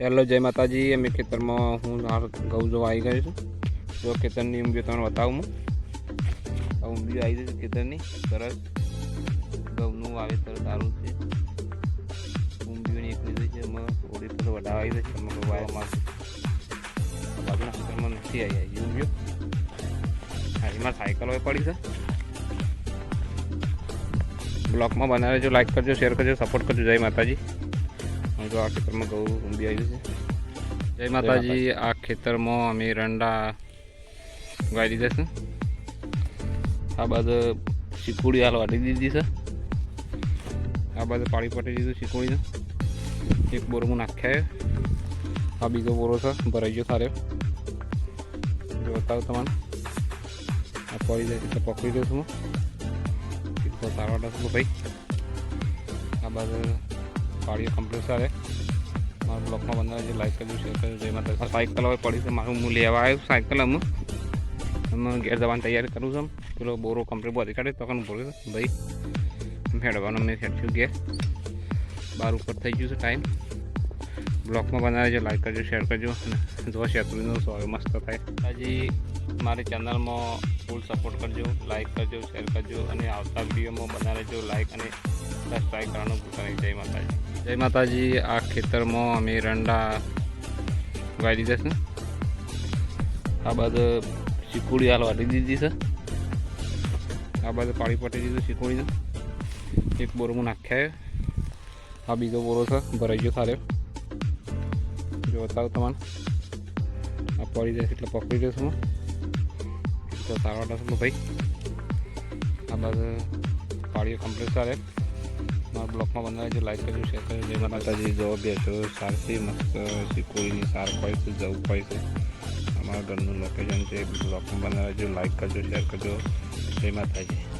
Hello, જય માતાજી. અમે ખેતરમાં હું ઘઉં જોવા આવી ગયો છું. જો ખેતરની ઊંઘી તમને બતાવું હું. આ ઊંઘી આવી ગઈ છે ખેતરની. સરસ. ઘઉંનું વાવેતર સારું છે. ઊંઘીઓની એક ગઈ છે, એમાં ઓડી પર વધારે આવી ગઈ છે એમાં વાવવામાં બાજુના ખેતરમાં નથી આવી આવી ઊંઘીઓ. હા સાયકલ હોય પડી છે. બ્લોકમાં બનાવે જો લાઈક કરજો શેર કરજો સપોર્ટ કરજો. જય માતાજી. હું જો આ ખેતરમાં ઘઉં ઊંધી આવી છે જય માતાજી, આ ખેતરમાં અમે રંડા ઉગાડી દીધા છે. આ બાદ શીકુડી હાલ વાટી દીધી છે. આ બાદ પાણી પટી દીધું શીકુડીને એક બોર હું નાખ્યા આ બીજો બોરો છે, ભરાઈ ગયો સારો બતાવું તમને. આ પડી જાય તો પકડી દઉં છું હું તો ભાઈ આ બાદ પાડીઓ કમ્પ્લીટ મારા બ્લોકમાં બનાવે છે લાઈક કર્યું શેર કર્યું જય માતા સાયકલ હવે પડી છે. મારું હું લેવા આવ્યું સાયકલ અમે અમે ઘેર જવાની તૈયારી કરું છું. પેલો બોરો કમ્પ્લીટ બધી કાઢે તો કનું બોલે ભાઈ હેડવાનું મેં હેડશું ઘેર. બાર ઉપર થઈ ગયું છે ટાઈમ બ્લોગમાં બનાવે છે લાઈક કરજો શેર કરજો. અને જો શેતુરીનો સોય મસ્ત થાય. હજી મારી ચેનલમાં ફૂલ સપોર્ટ કરજો લાઈક કરજો શેર કરજો. અને આવતા વિડીયોમાં બનાવે જો લાઈક અને સબસ્ક્રાઈબ કરવાનું ભૂલતા નહીં. જય માતાજી. જય માતાજી, આ ખેતરમાં અમે રંડા વાળી દીધા આ બાદ શીકુડી હાલ વાટી દીધી છે. આ બાદ પાણી પટી દીધું શીકુડીને એક બોરોમાં નાખ્યા આ બીજો બોરો છે, ભરાઈ ગયો સારો જો બતાવું તમને. આ પડી જશે એટલે પકડી જશું તો સારો ભાઈ. આ બાદ પાડીઓ કમ્પ્લીટ સારે મારા બ્લોગમાં બનાવે છે લાઈક કરજો શેર કરજો જય માતાજી જો બેસો સારથી મસ્ત શીકોઈની સાર હોય છે જવું હોય છે અમારા ઘરનું લોકેશન છે બ્લોગમાં બનાવે છે લાઈક કરજો શેર કરજો. જય માતાજી.